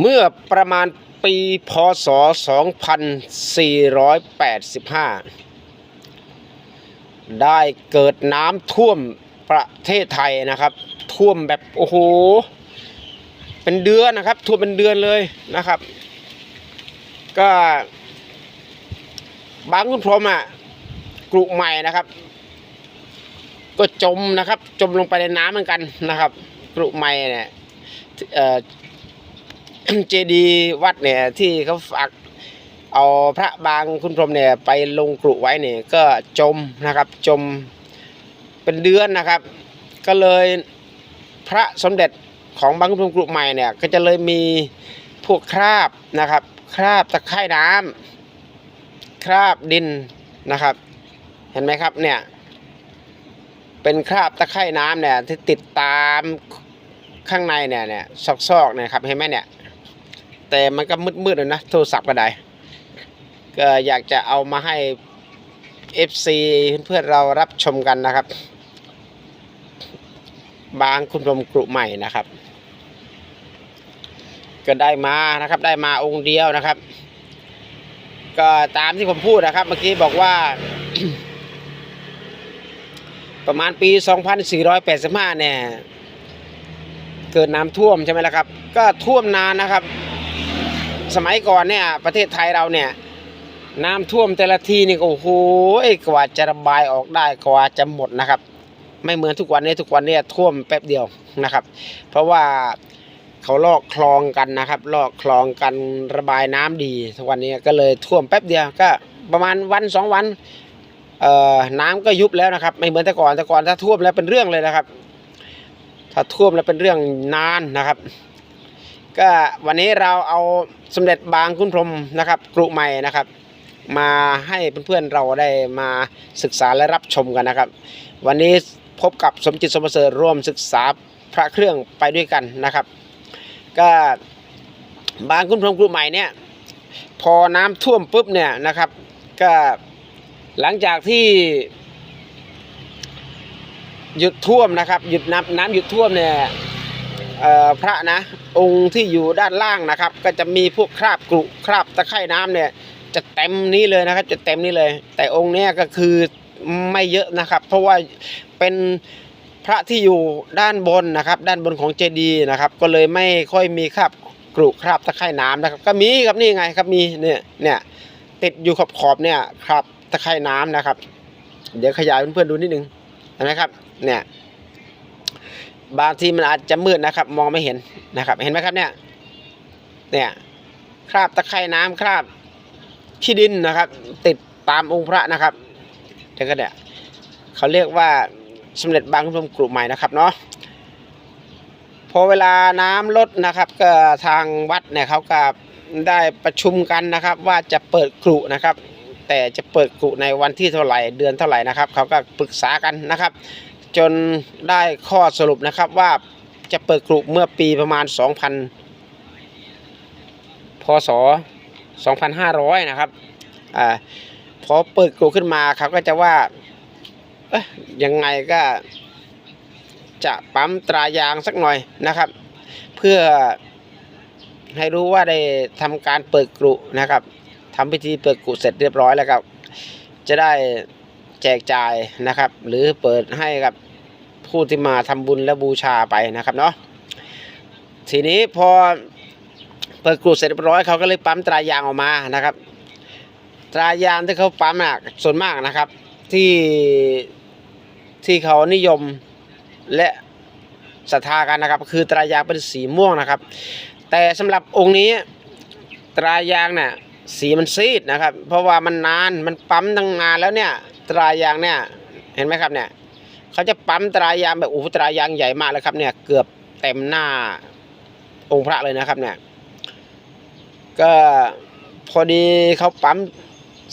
เมื่อประมาณปีพศ 2485 ได้เกิดน้ำท่วมประเทศไทยนะครับ ท่วมแบบโอ้โห เป็นเดือนนะครับ ท่วมเป็นเดือนเลยนะครับ ก็บางคุณพรมอะกรุใหม่นะครับ ก็จมนะครับ จมลงไปในน้ำเหมือนกันนะครับ กรุใหม่เนี่ย เจดีย์วัดเนี่ยที่เขาฝากเอาพระบางคุณพรหมเนี่ยไปลงกรุไว้เนี่ยก็จมนะครับจมเป็นเดือนนะครับ ก็เลยพระสมเด็จของบางคุณพรหมกรุใหม่เนี่ยก็จะเลยมีพวกคราบนะครับ คราบตะไคร่น้ำคราบดินนะครับ เห็นไหมครับเนี่ยเป็นคราบตะไคร่น้ำเนี่ยที่ติดตามข้างในเนี่ยเนี่ยซอกๆเนี่ยครับเห็นไหมเนี่ย แต่มันก็มืดๆเลยนะโทรศัพท์ก็ได้ ก็อยากจะเอามาให้ FC เพื่อนๆเรารับชมกันนะครับ บางคุณพรมกรุใหม่นะครับ ก็ได้มานะครับ ได้มาองค์เดียวนะครับ ก็ตามที่ผมพูดนะครับ เมื่อกี้บอกว่า ประมาณปี 2485 เนี่ยเกิดน้ำท่วมใช่ไหมล่ะครับ ก็ท่วมนานนะครับ สมัยก่อนเนี่ยประเทศไทยเราเนี่ยน้ำท่วมแต่ละทีนี่ก็โอ้โหกว่าจะระบายออกได้กว่าจะหมดนะครับ ไม่เหมือนทุกวันนี้ทุกวันนี้ท่วมแป๊บเดียวนะครับ เพราะว่าเขาลอกคลองกันนะครับ ลอกคลองกันระบายน้ำดี ทุกวันนี้ก็เลยท่วมแป๊บเดียวก็ประมาณวันสองวันเอ่อน้ำก็ยุบแล้วนะครับ ไม่เหมือนแต่ก่อนแต่ก่อนถ้าท่วมแล้วเป็นเรื่องเลยนะครับ ถ้าท่วมแล้วเป็นเรื่องนานนะครับ ก็วันนี้เราเอาสมเด็จบางคุณพรมนะครับกรุใหม่นะครับ มาให้เพื่อนๆเราได้มาศึกษาและรับชมกันนะครับ วันนี้พบกับสมจิตสมประเสริฐร่วมศึกษาพระเครื่องไปด้วยกันนะครับ ก็บางคุณพรมกรุใหม่เนี่ยพอน้ำท่วมปุ๊บเนี่ยนะครับ ก็หลังจากที่หยุดท่วมนะครับหยุดน้ำน้ำหยุดท่วมเนี่ยพระนะ องค์ที่อยู่ด้านล่างนะครับ ก็จะมีพวกคราบกรุคราบตะไคร่น้ำเนี่ย จะเต็มนี้เลยนะครับ จะเต็มนี้เลย แต่องค์เนี้ยก็คือไม่เยอะนะครับ เพราะว่าเป็นพระที่อยู่ด้านบนนะครับ ด้านบนของเจดีย์นะครับ ก็เลยไม่ค่อยมีคราบกรุคราบตะไคร่น้ำนะครับ ก็มีครับนี่ไงครับมีเนี่ยเนี่ยติดอยู่ขอบขอบเนี่ยคราบตะไคร่น้ำนะครับ เดี๋ยวขยายเพื่อนๆดูนิดนึงนะครับ เนี่ย บางทีมันอาจจะมืดนะครับ มองไม่เห็นนะครับ เห็นไหมครับเนี่ย เนี่ยคราบตะไคร่น้ำคราบขี้ดินนะครับ ติดตามองค์พระนะครับเดี๋ยวก็เนี่ยเขาเรียกว่าสมเด็จบางคุณพรหมกรุใหม่นะครับเนาะพอเวลาน้ำลดนะครับ ก็ทางวัดเนี่ยเขาก็ได้ประชุมกันนะครับ ว่าจะเปิดกรุนะครับ แต่จะเปิดกรุในวันที่เท่าไหร่เดือนเท่าไหร่นะครับเขาก็ปรึกษากันนะครับ จนได้ข้อสรุปนะครับว่าจะเปิดกลุ่มเมื่อปีประมาณ 2,000 พศ 2,500 นะครับอ่าพอเปิดกลุ่มขึ้นมาเขาก็จะว่าเอ๊ะยังไงก็จะปั๊มตรายางสักหน่อยนะครับ เพื่อให้รู้ว่าได้ทำการเปิดกลุ่มนะครับทำพิธีเปิดกลุ่มเสร็จเรียบร้อยแล้วครับ จะได้แจกจ่ายนะครับ หรือเปิดให้กับ ผู้ที่มาทำบุญและบูชาไปนะครับเนาะทีนี้พอเปิดกรุเสร็จเรียบร้อยเขาก็เลยปั๊มตรายางออกมานะครับ ตรายางที่เขาปั๊มอะส่วนมากนะครับ ที่ที่เขานิยมและศรัทธากันนะครับ คือตรายางเป็นสีม่วงนะครับ แต่สำหรับองค์นี้ตรายางเนี่ยสีมันซีดนะครับ เพราะว่ามันนานมันปั๊มตั้งนานแล้วเนี่ยตรายางเนี่ยเห็นไหมครับเนี่ย เขาจะปั๊มตรายางแบบโอ้โหตรายางใหญ่มากเลยครับ เนี่ย เกือบเต็มหน้าองค์พระเลยนะครับ เนี่ย ก็พอดีเขาปั๊ม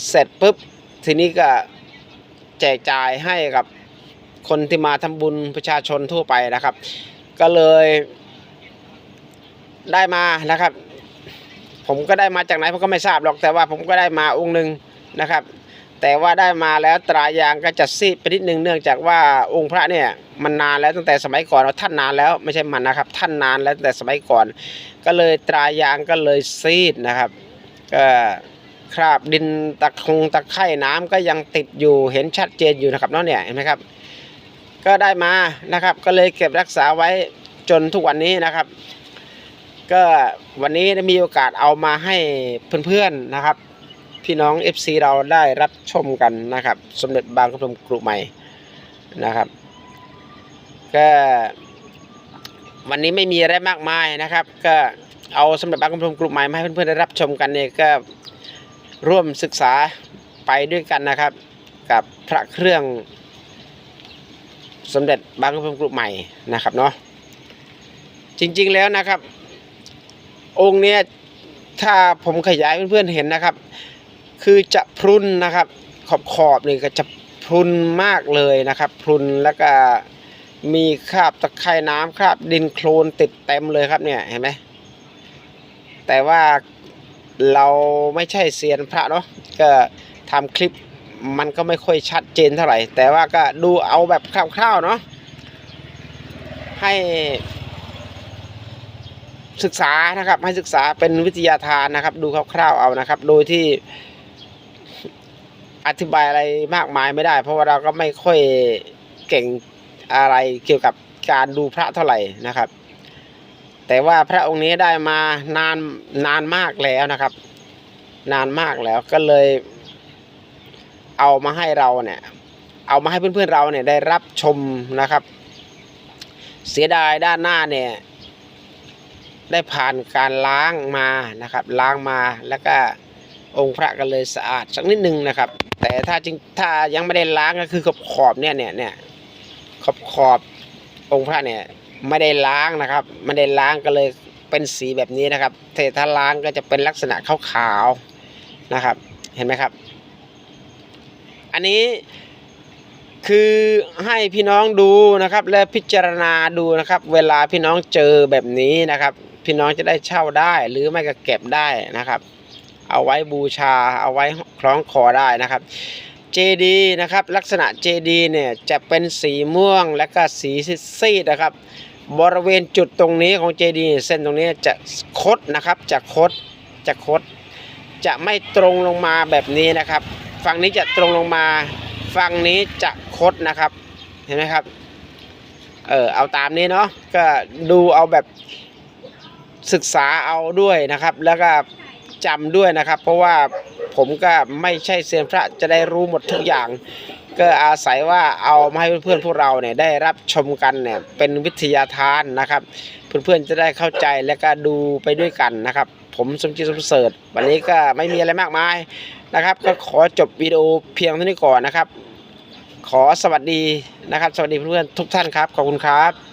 เสร็จปุ๊บทีนี้ก็แจกจ่ายให้กับคนที่มาทำบุญประชาชนทั่วไปนะครับ ก็เลยได้มานะครับ ผมก็ได้มาจากไหนผมก็ไม่ทราบหรอกแต่ว่าผมก็ได้มาองค์หนึ่งนะครับ แต่ว่าได้มาแล้วตรายางก็จะซีดไปนิดนึงเนื่องจากว่าองค์พระเนี่ยมันนานแล้วตั้งแต่สมัยก่อนท่านนานแล้วไม่ใช่มันนะครับ ท่านนานแล้วตั้งแต่สมัยก่อน ก็เลยตรายางก็เลยซีดนะครับก็คราบดินตะคงตะไคร่น้ำก็ยังติดอยู่เห็นชัดเจนอยู่นะครับเนาะเนี่ยเห็นไหมครับ ก็ได้มานะครับ ก็เลยเก็บรักษาไว้จนทุกวันนี้นะครับ ก็วันนี้ได้มีโอกาสเอามาให้เพื่อนๆนะครับ พี่น้อง FC เราได้รับชมกันนะครับ สมเด็จบางกระพรมกรุใหม่นะครับ ก็วันนี้ไม่มีอะไรมากมายนะครับ ก็เอาสมเด็จบางกระพรมกรุใหม่มาให้เพื่อนๆได้รับชมกันเนี่ยก็ร่วมศึกษาไปด้วยกันนะครับ กับพระเครื่องสมเด็จบางกระพรมกรุใหม่นะครับเนาะจริงๆแล้วนะครับ องค์เนี้ยถ้าผมขยายเพื่อนๆเห็นนะครับ คือจะพรุนนะครับ ขอบขอบนี่ก็จะพรุนมากเลยนะครับ พรุนแล้วก็มีคราบตะไคร่น้ำคราบดินโคลนติดเต็มเลยครับเนี่ยเห็นไหมแต่ว่าเราไม่ใช่เซียนพระเนาะก็ทำคลิปมันก็ไม่ค่อยชัดเจนเท่าไหร่ แต่ว่าก็ดูเอาแบบคร่าวๆเนาะให้ศึกษานะครับให้ศึกษาเป็นวิทยาทานนะครับ ดูคร่าวๆเอานะครับ โดยที่ อธิบายอะไรมากมายไม่ได้ เพราะว่าเราก็ไม่ค่อยเก่งอะไรเกี่ยวกับการดูพระเท่าไหร่นะครับ แต่ว่าพระองค์นี้ได้มานานนานมากแล้วนะครับ นานมากแล้วก็เลย เอามาให้เราเนี่ย เอามาให้เพื่อนๆเราเนี่ยได้รับชมนะครับ เสียดายด้านหน้าเนี่ยได้ผ่านการล้างมานะครับ ล้างมาแล้วก็องค์พระก็เลยสะอาดสักนิดนึงนะครับ แต่ถ้าจริงถ้ายังไม่ได้ล้างก็คือขอบขอบเนี่ยเนี่ยเนี่ยขอบขอบองค์พระเนี่ยไม่ได้ล้างนะครับไม่ได้ล้างก็เลยเป็นสีแบบนี้นะครับแต่ถ้าล้างก็จะเป็นลักษณะขาวๆนะครับ เห็นไหมครับ อันนี้คือให้พี่น้องดูนะครับ และพิจารณาดูนะครับ เวลาพี่น้องเจอแบบนี้นะครับ พี่น้องจะได้เช่าได้หรือไม่ก็เก็บได้นะครับ เอาไว้บูชาเอาไว้คล้องคอได้นะครับเจดีนะครับลักษณะเจดีเนี่ยจะเป็นสีม่วงและก็สีซีดนะครับ บริเวณจุดตรงนี้ของเจดีเส้นตรงนี้จะคดนะครับจะคดจะคด จะไม่ตรงลงมาแบบนี้นะครับ ฝั่งนี้จะตรงลงมาฝั่งนี้จะคดนะครับเห็นไหมครับเออเอาตามนี้เนาะก็ดูเอาแบบศึกษาเอาด้วยนะครับ แล้วก็ จำด้วยนะครับ เพราะว่าผมก็ไม่ใช่เซียนพระจะได้รู้หมดทุกอย่าง ก็อาศัยว่าเอามาให้เพื่อนๆพวกเราเนี่ยได้รับชมกันเนี่ยเป็นวิทยาทานนะครับ เพื่อนๆจะได้เข้าใจและก็ดูไปด้วยกันนะครับ ผมสมจิตสมเสริฐวันนี้ก็ไม่มีอะไรมากมายนะครับ ก็ขอจบวิดีโอเพียงเท่านี้ก่อนนะครับ ขอสวัสดีนะครับ สวัสดีเพื่อนๆทุกท่านครับขอบคุณครับ